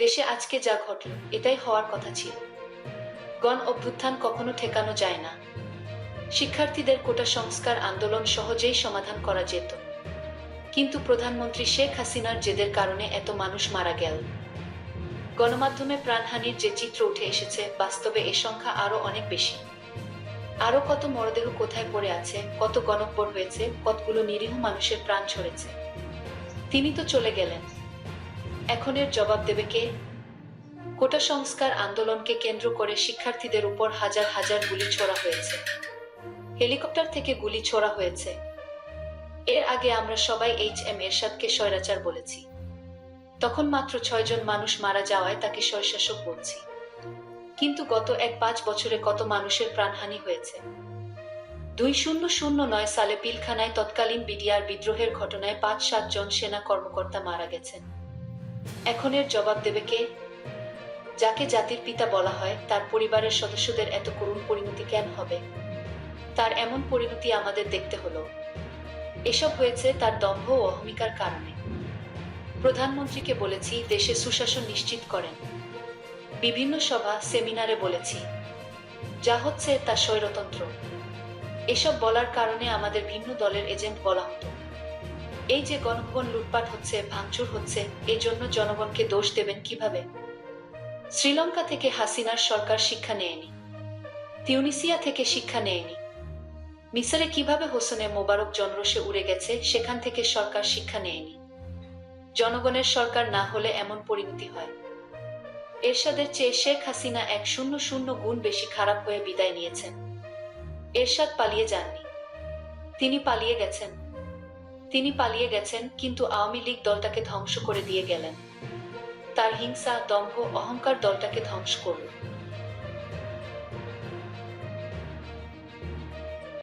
দেশে আজকে যা ঘটল, এটাই হওয়ার কথা ছিল। গণ অভ্যুত্থান কখনো ঠেকানো যায় না। শিক্ষার্থীদের কোটা সংস্কার আন্দোলন সহজেই সমাধান করা যেত। কিন্তু প্রধানমন্ত্রী শেখ হাসিনার জেদের কারণে এত মানুষ মারা গেল। গণমাধ্যমে প্রাণহানির যে চিত্র উঠে এসেছে, বাস্তবে এ সংখ্যা আরও অনেক বেশি। আরও কত মরদেহ কোথায় পড়ে আছে, কত গণকবর হয়েছে, কতগুলো নিরীহ মানুষের প্রাণ ছড়েছে তিনি তো চলে গেলেন। এখন এর জবাব দেবে কে? কোটা সংস্কার আন্দোলনকে কেন্দ্র করে শিক্ষার্থীদের উপর হাজার হাজার গুলি ছোড়া হয়েছে। হেলিকপ্টার থেকে গুলি ছোড়া হয়েছে। এর আগে আমরা সবাই এইচ এম এরশাদকে স্বৈরাচার বলেছি। তখন মাত্র ছয়জন মানুষ মারা যাওয়ায় তাকে স্বৈশাসক বলছি। কিন্তু গত এক পাঁচ বছরে কত মানুষের প্রাণহানি হয়েছে? দুই শূন্য শূন্য নয় সালে পিলখানায় তৎকালীন বিডিআর বিদ্রোহের ঘটনায় পাঁচ সাতজন সেনা কর্মকর্তা মারা গেছেন। এখন এর জবাব দেবে কে? যাকে জাতির পিতা বলা হয়, তার পরিবারের সদস্যদের এত করুণ পরিণতি কেন হবে? তার এমন পরিণতি আমাদের দেখতে হলো। এসব হয়েছে তার দম্ভ ও অহমিকার কারণে। প্রধানমন্ত্রীকে বলেছি, দেশে সুশাসন নিশ্চিত করেন। বিভিন্ন সভা, সেমিনারে বলেছি, যা হচ্ছে তা স্বৈরতন্ত্র। এসব বলার কারণে আমাদের ভিন্ন দলের এজেন্ট বলা হতো। এই যে গণভবন লুটপাট হচ্ছে, ভাঙচুর হচ্ছে এই জন্য জনগণকে দোষ দেবেন কীভাবে? শ্রীলঙ্কা থেকে হাসিনার সরকার শিক্ষা নেয়নি। তিউনিসিয়া থেকে শিক্ষা নেয়নি। মিসরে কীভাবে হোসেনে মোবারক জনরসে উড়ে গেছে, সেখান থেকে সরকার শিক্ষা নেয়নি। জনগণের সরকার না হলে এমন পরিণতি হয়। এরশাদের চেয়ে শেখ হাসিনা এক শূন্য শূন্য গুণ বেশি খারাপ হয়ে বিদায় নিয়েছেন। এরশাদ পালিয়ে যাননি। তিনি পালিয়ে গেছেন। তিনি পালিয়ে গেছেন, কিন্তু আওয়ামী লীগ দলটাকে ধ্বংস করে দিয়ে গেলেন। তার হিংসা, দম্ভ, অহংকার দলটাকে ধ্বংস করল।